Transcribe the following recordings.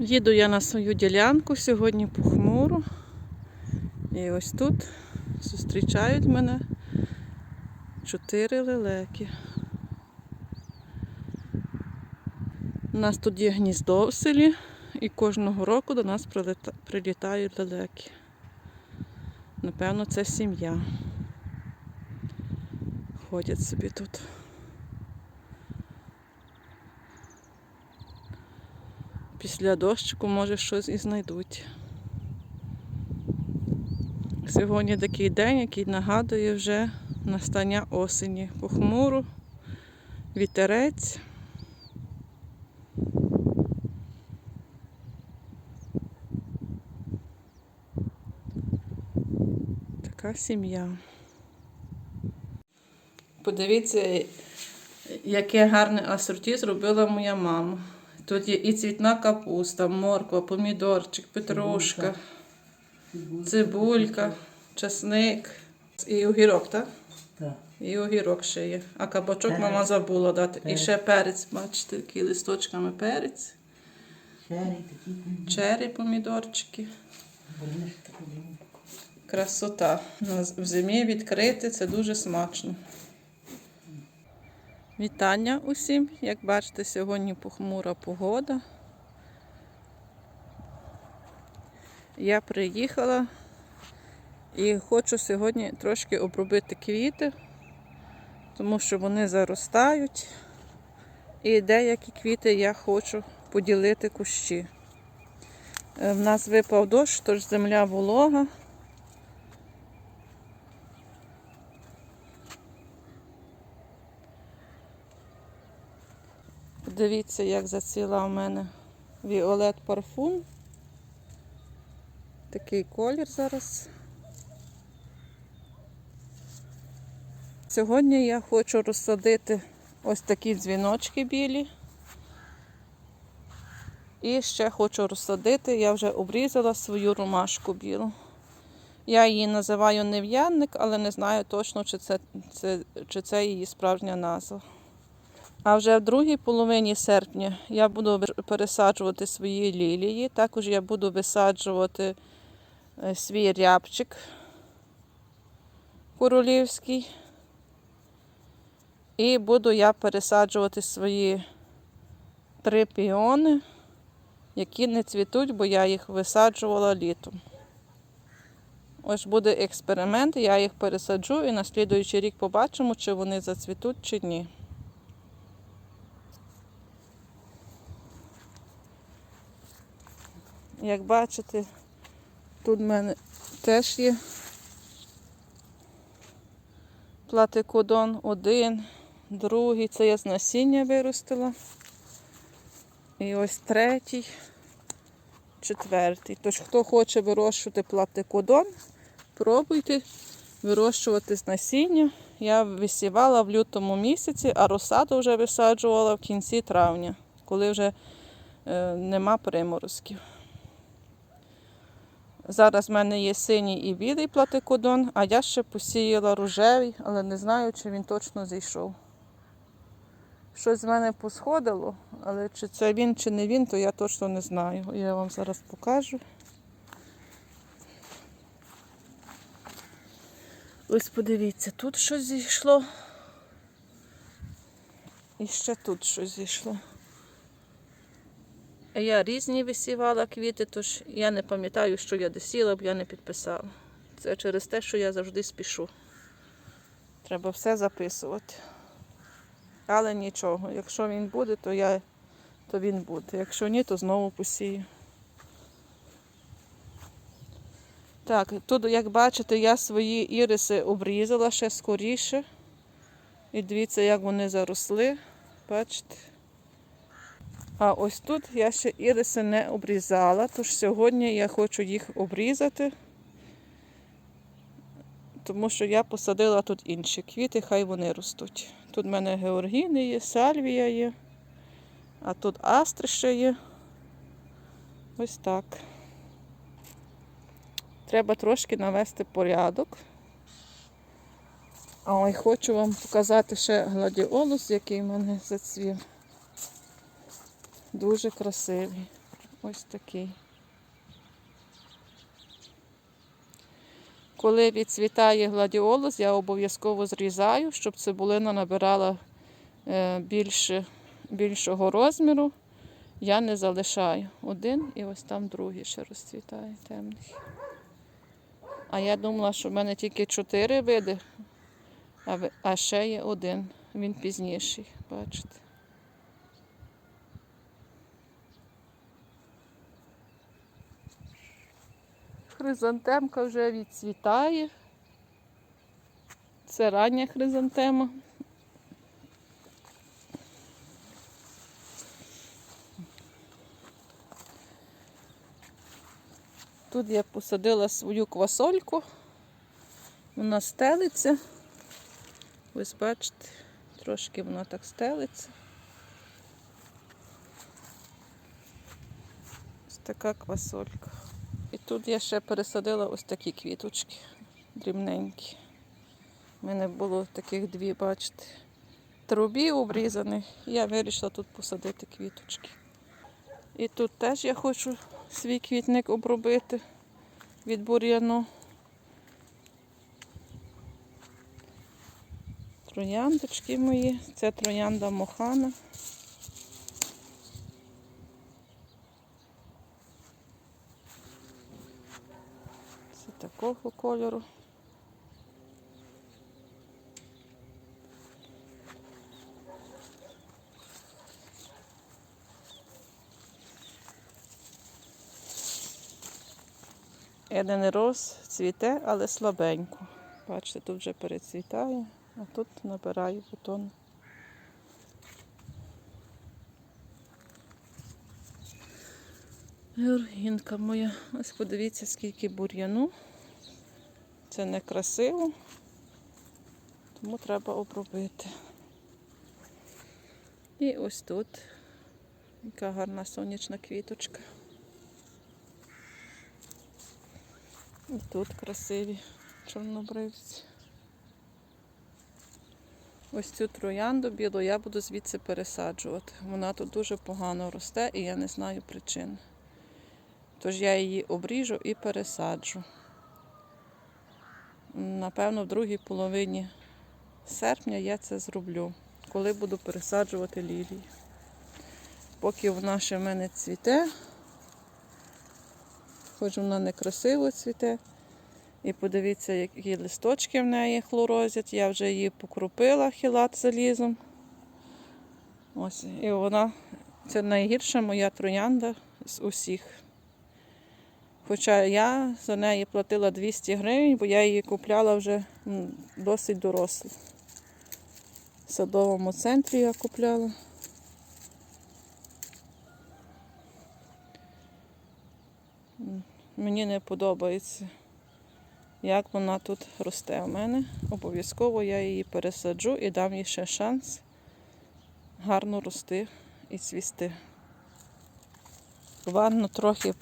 Їду я на свою ділянку сьогодні похмуро. І ось тут зустрічають мене чотири лелеки. У нас тут є гніздо в селі, і кожного року до нас прилітають лелеки. Напевно, це сім'я. Ходять собі тут. Після дощику, може, щось і знайдуть. Сьогодні такий день, який нагадує вже настання осені. Похмуру, вітерець. Така сім'я. Подивіться, яке гарне асорті зробила моя мама. Тут є і цвітна капуста, морква, помідорчик, петрушка, цибулька, часник і огірок, так? Так. І огірок ще є. А кабачок Перець. мама забула дати. І ще перець, бачите, такий листочками перець, Чері такі. чері помідорчики. Красота. В зимі відкрити це дуже смачно. Вітання усім. Як бачите, сьогодні похмура погода. Я приїхала і хочу сьогодні трошки обробити квіти, тому що вони заростають. І деякі квіти я хочу поділити кущі. Е, В нас випав дощ, тож земля волога. Дивіться, як заціла у мене Віолет парфум. Такий колір зараз. Сьогодні я хочу розсадити ось такі дзвіночки білі. І ще хочу розсадити, я вже обрізала свою ромашку білу. Я її називаю нев'янник, але не знаю точно, чи це, це, чи це її справжня назва. А вже в другій половині серпня я буду пересаджувати свої лілії. Також я буду висаджувати е, свій рябчик королівський. І буду я пересаджувати свої три піони, які не цвітуть, бо я їх висаджувала літом. Ось буде експеримент, я їх пересаджу і на слідуючий рік побачимо, чи вони зацвітуть, чи ні. Як бачите, тут в мене теж є платикодон один, другий, це я з насіння виростила. І ось третій, четвертий. Тож, хто хоче вирощувати платикодон, пробуйте вирощувати з насіння. Я висівала в лютому місяці, а розсаду вже висаджувала в кінці травня, коли вже е, нема приморозків. Зараз в мене є синій і білий платикодон, а я ще посіяла рожевий, але не знаю, чи він точно зійшов. Щось з мене посходило, але чи це він, чи не він, то я точно не знаю. Я вам зараз покажу. Ось подивіться, тут щось зійшло. І ще тут щось зійшло. Я різні висівала квіти, тож я не пам'ятаю, що я досіла, бо я не підписала. Це через те, що я завжди спішу. Треба все записувати. Але нічого. Якщо він буде, то я то він буде. Якщо ні, то знову посію. Так, тут, як бачите, я свої іриси обрізала ще скоріше. І дивіться, як вони заросли. Бачите? А ось тут я ще іриси не обрізала, тож сьогодні я хочу їх обрізати, тому що я посадила тут інші квіти, хай вони ростуть. Тут в мене георгіни є, сальвія є, а тут астри ще є. Ось так. Треба трошки навести порядок. Ой, хочу вам показати ще гладіолус, який в мене зацвів. Дуже красивий. Ось такий. Коли відцвітає гладіолус, я обов'язково зрізаю, щоб цибулина набирала е, більше, більшого розміру. Я не залишаю. Один і ось там другий ще розцвітає темний. А я думала, що в мене тільки чотири види, а ще є один. Він пізніший, бачите. Хризантемка вже відцвітає. Це рання хризантема. Тут я посадила свою квасольку. Вона стелиться. Ось бачите, трошки вона так стелиться. Ось така квасолька. Тут я ще пересадила ось такі квіточки дрібненькі. У мене було таких дві, бачите, трубі обрізаних. Я вирішила тут посадити квіточки. І тут теж я хочу свій квітник обробити від бур'яну. Трояндочки мої. Це троянда мохана. Це такого кольору. Еден роз цвіте, але слабенько. Бачите, тут вже перецвітає, а тут набирає бутон. Георгінка моя. Ось подивіться, скільки бур'яну. Це некрасиво, тому треба обробити. І ось тут яка гарна сонячна квіточка. І тут красиві чорнобривці. Ось цю троянду білу я буду звідси пересаджувати. Вона тут дуже погано росте і я не знаю причин. Тож я її обріжу і пересаджу. Напевно, в другій половині серпня я це зроблю, коли буду пересаджувати лілії. Поки вона ще в мене цвіте, хоч вона не красиво цвіте. І подивіться, які листочки в неї хлорозять. Я вже її покропила хілат залізом. Ось, і вона це найгірша моя троянда з усіх. Хоча я за неї платила 200 гривень, бо я її купляла вже досить дорослу. В садовому центрі я купляла. Мені не подобається, як вона тут росте у мене. Обов'язково я її пересаджу і дам їй ще шанс гарно рости і цвісти. Ванну трохи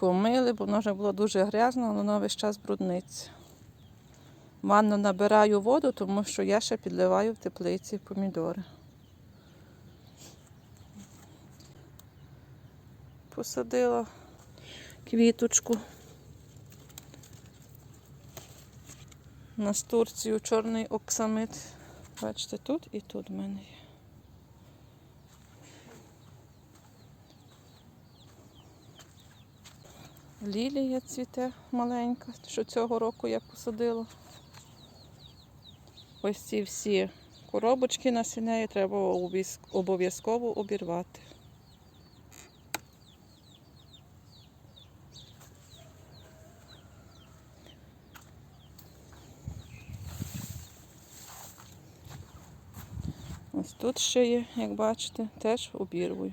помили, бо вона вже була дуже грязна, але вона весь час брудниться. В Ванну набираю воду, тому що я ще підливаю в теплиці помідори. Посадила квіточку. Настурцію чорний оксамит. Бачите, тут і тут в мене є. Лілія цвіте маленька, що цього року я посадила. Ось ці всі коробочки на сінеї треба обов'язково обірвати. Ось тут ще є, як бачите, теж обірвую.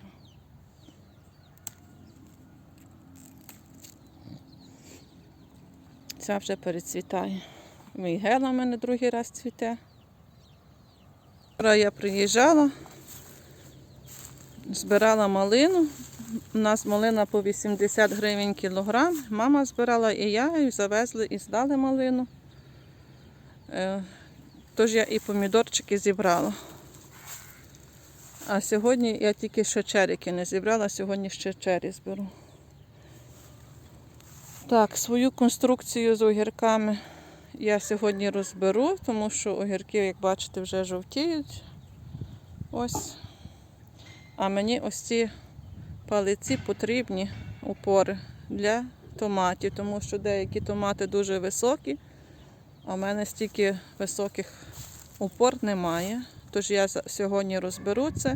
Ця вже перецвітає. Мігела в мене другий раз цвіте. Вчора я приїжджала, збирала малину. У нас малина по 80 гривень кілограм. Мама збирала і я, і завезли, і здали малину. Е, Тож я і помідорчики зібрала. А сьогодні я тільки ще черіки не зібрала, сьогодні ще чері зберу. Так, свою конструкцію з огірками я сьогодні розберу, тому що огірки, як бачите, вже жовтіють. Ось. А мені ось ці палиці потрібні опори для томатів, тому що деякі томати дуже високі, а в мене стільки високих опор немає. Тож я сьогодні розберу це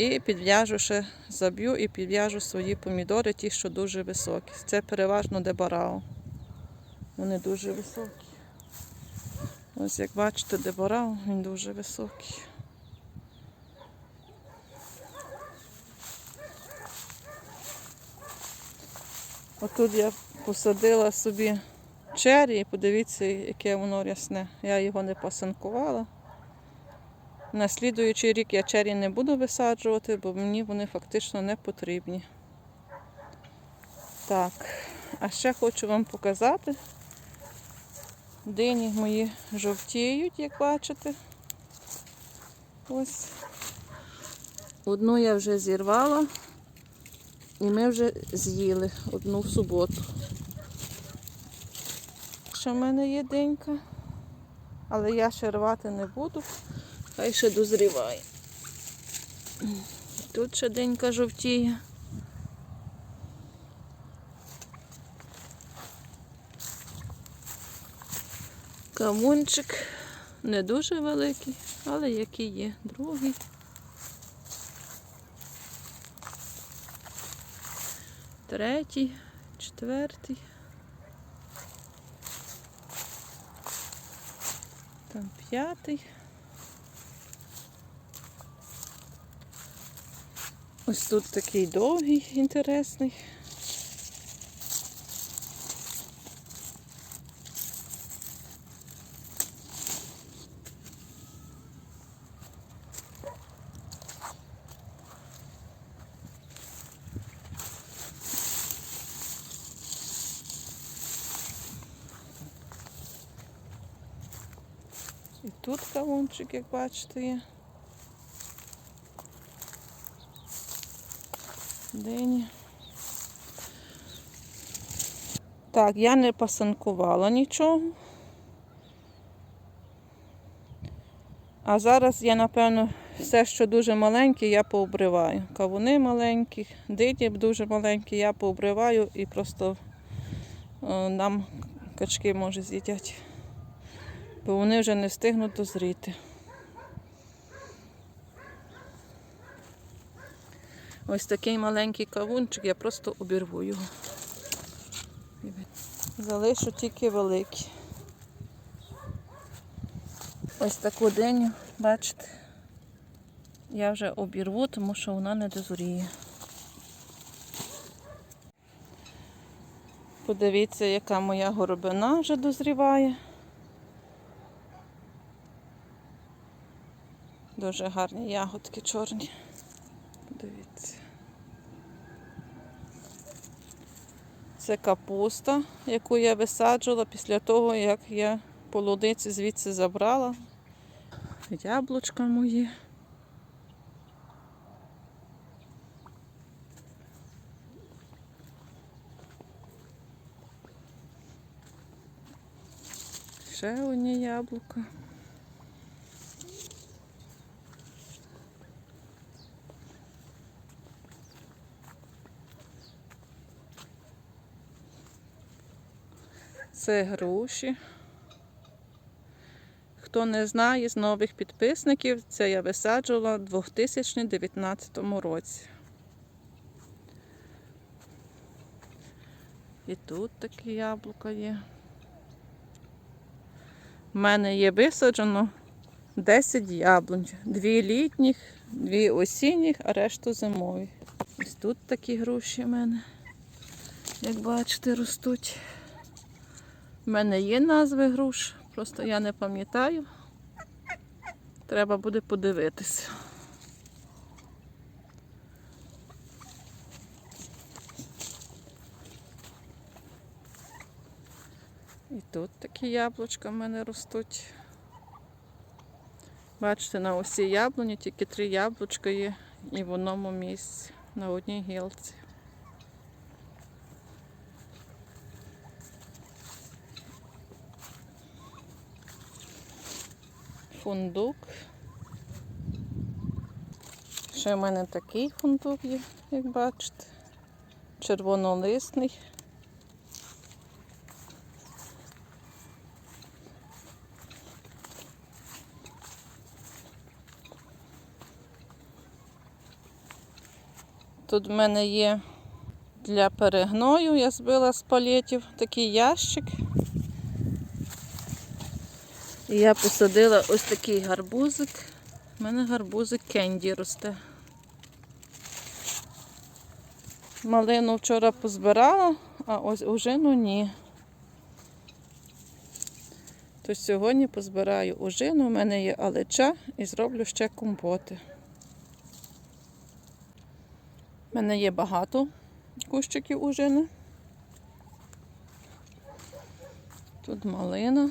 і підв'яжу ще, заб'ю і підв'яжу свої помідори, ті, що дуже високі. Це переважно дебарао. Вони дуже високі. Ось як бачите, дебарао, він дуже високий. Отут я посадила собі чері, подивіться, яке воно рясне. Я його не пасанкувала. На слідуючий рік я чері не буду висаджувати, бо мені вони фактично не потрібні. Так, а ще хочу вам показати. Дині мої жовтіють, як бачите. Ось. Одну я вже зірвала, і ми вже з'їли одну в суботу. Ще в мене є денька, але я ще рвати не буду. Хай ще дозріває. Тут ще денька жовтіє. Кавунчик не дуже великий, але який є. Другий. Третій, четвертий. Там п'ятий. Ось тут такий довгий, інтересний. І тут кавунчик, як бачите, є. Дині. Так, я не пасанкувала нічого. А зараз я, напевно, все, що дуже маленьке, я пообриваю. Кавуни маленькі, дині дуже маленькі, я пообриваю і просто е, нам качки може з'їдять. Бо вони вже не встигнуть дозріти. Ось такий маленький кавунчик, я просто обірву його. Залишу тільки великі. Ось таку диню, бачите, я вже обірву, тому що вона не дозоріє. Подивіться, яка моя горобина вже дозріває. Дуже гарні ягодки чорні. Подивіться. Це капуста, яку я висаджувала після того, як я полуниці звідси забрала. Яблучка мої. Ще одні яблука. Це груші. Хто не знає з нових підписників, це я висаджувала в 2019 році. І тут такі яблука є. У мене є висаджено 10 яблунь. Дві літніх, дві осінніх, а решту зимові. Ось тут такі груші в мене, як бачите, ростуть. У мене є назви груш, просто я не пам'ятаю. Треба буде подивитися. І тут такі яблучка в мене ростуть. Бачите, на усі яблуні тільки три яблучка є і в одному місці на одній гілці. Фундук. Ще в мене такий фундук є, як бачите. Червонолисний. Тут в мене є для перегною, я збила з палетів такий ящик. І я посадила ось такий гарбузик. У мене гарбузик кенді росте. Малину вчора позбирала, а ось ожину ні. То сьогодні позбираю ожину, у мене є алеча і зроблю ще компоти. У мене є багато кущиків ужини. Тут малина.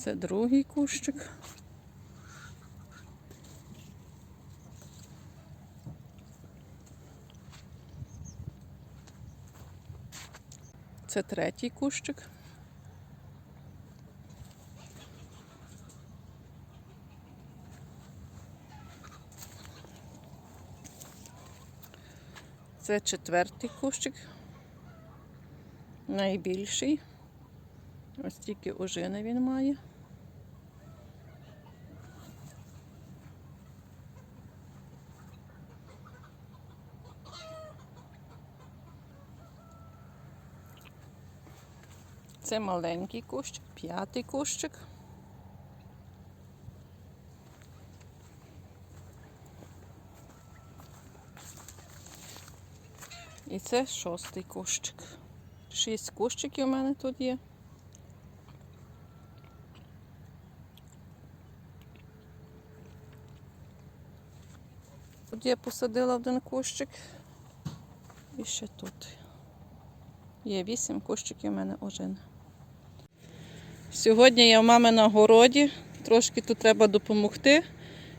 Це другий кущик. Це третій кущик. Це четвертий кущик. Найбільший. Ось тільки ожини він має. Це маленький кущик, п'ятий кущик. І це шостий кущик. Шість кущиків у мене тут є. Тут я посадила один кущик. І ще тут. Є вісім кущиків у мене ожини. Сьогодні я в мами на городі. Трошки тут треба допомогти.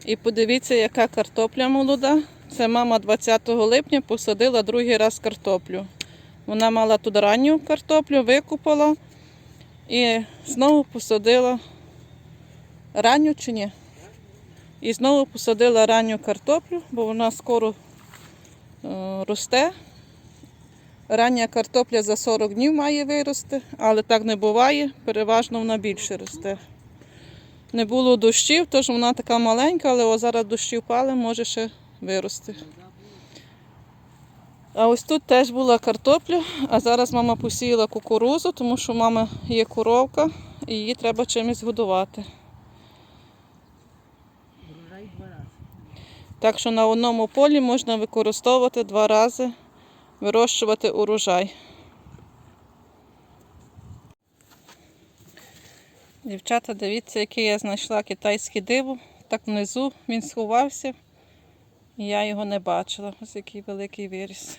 І подивіться, яка картопля молода. Це мама 20 липня посадила другий раз картоплю. Вона мала тут ранню картоплю, викупала і знову посадила ранню чи ні? І знову посадила ранню картоплю, бо вона скоро е, росте. Рання картопля за 40 днів має вирости, але так не буває, переважно вона більше росте. Не було дощів, тож вона така маленька, але о, зараз дощі впали, може ще вирости. А ось тут теж була картопля, а зараз мама посіяла кукурузу, тому що в мами є коровка і її треба чимось годувати. Так що на одному полі можна використовувати два рази, вирощувати урожай. Дівчата, дивіться, який я знайшла китайське диво. Так внизу він сховався, і я його не бачила. Ось який великий виріс.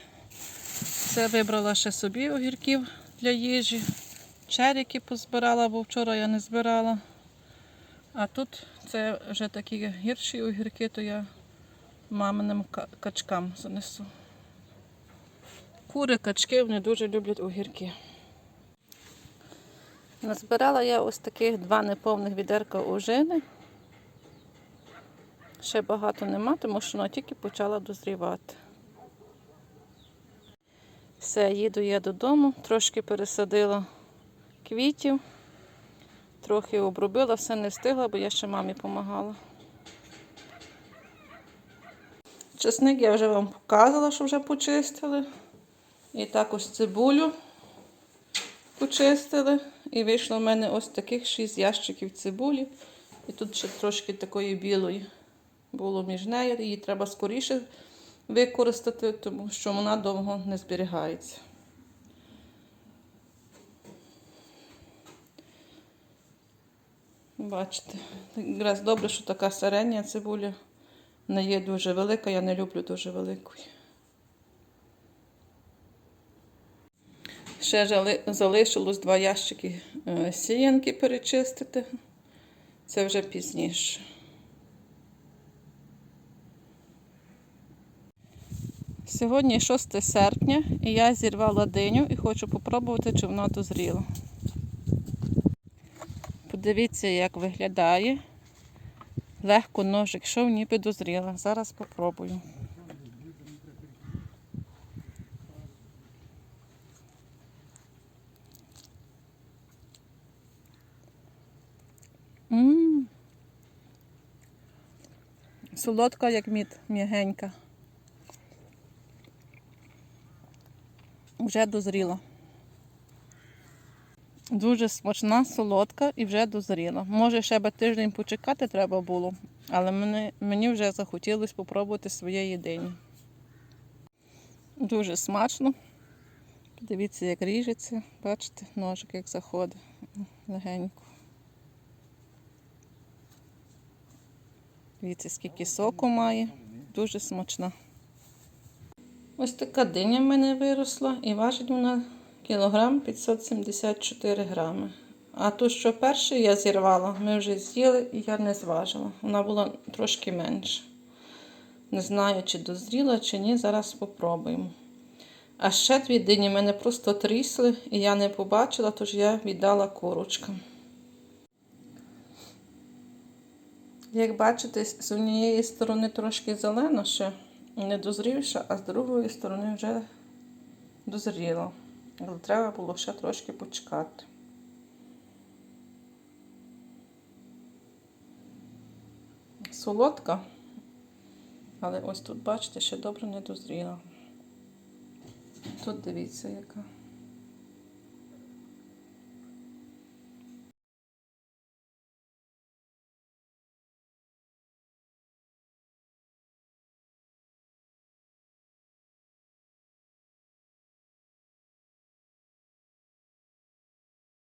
Це вибрала ще собі огірків для їжі. Черіки позбирала, бо вчора я не збирала. А тут це вже такі гірші огірки, то я маминим качкам занесу. Кури, качки, вони дуже люблять огірки. Назбирала я ось таких два неповних відерка ожини. Ще багато нема, тому що вона тільки почала дозрівати. Все, їду я додому, трошки пересадила квітів, трохи обробила, все не встигла, бо я ще мамі допомагала. Чесник я вже вам показувала, що вже почистили. І також цибулю почистили. І вийшло в мене ось таких 6 ящиків цибулі. І тут ще трошки такої білої було між нею. Її треба скоріше використати, тому що вона довго не зберігається. Бачите, якраз добре, що така середня цибуля не є дуже велика, я не люблю дуже великої. Ще залишилось два ящики е, сіянки перечистити. Це вже пізніше. Сьогодні 6 серпня, і я зірвала диню і хочу попробувати, чи вона дозріла. Подивіться, як виглядає. Легко ножик йшов, ніби дозріла. Зараз спробую. Солодка, як мід, м'ягенька. Вже дозріла. Дуже смачна, солодка і вже дозріла. Може, ще би тиждень почекати треба було, але мені, мені вже захотілося спробувати своє їдення. Дуже смачно. Подивіться, як ріжеться. Бачите, ножик як заходить легенько. Дивіться, скільки соку має. Дуже смачна. Ось така диня в мене виросла і важить вона кілограм 574 грами. А ту, що перше я зірвала, ми вже з'їли і я не зважила. Вона була трошки менша. Не знаю, чи дозріла, чи ні, зараз спробуємо. А ще дві дині мене просто трісли, і я не побачила, тож я віддала курочкам. Як бачите, з однієї сторони трошки зелено ще не дозрівша, а з другої сторони вже дозріло. Але треба було ще трошки почекати. Солодка, але ось тут, бачите, ще добре не дозріла. Тут дивіться, яка.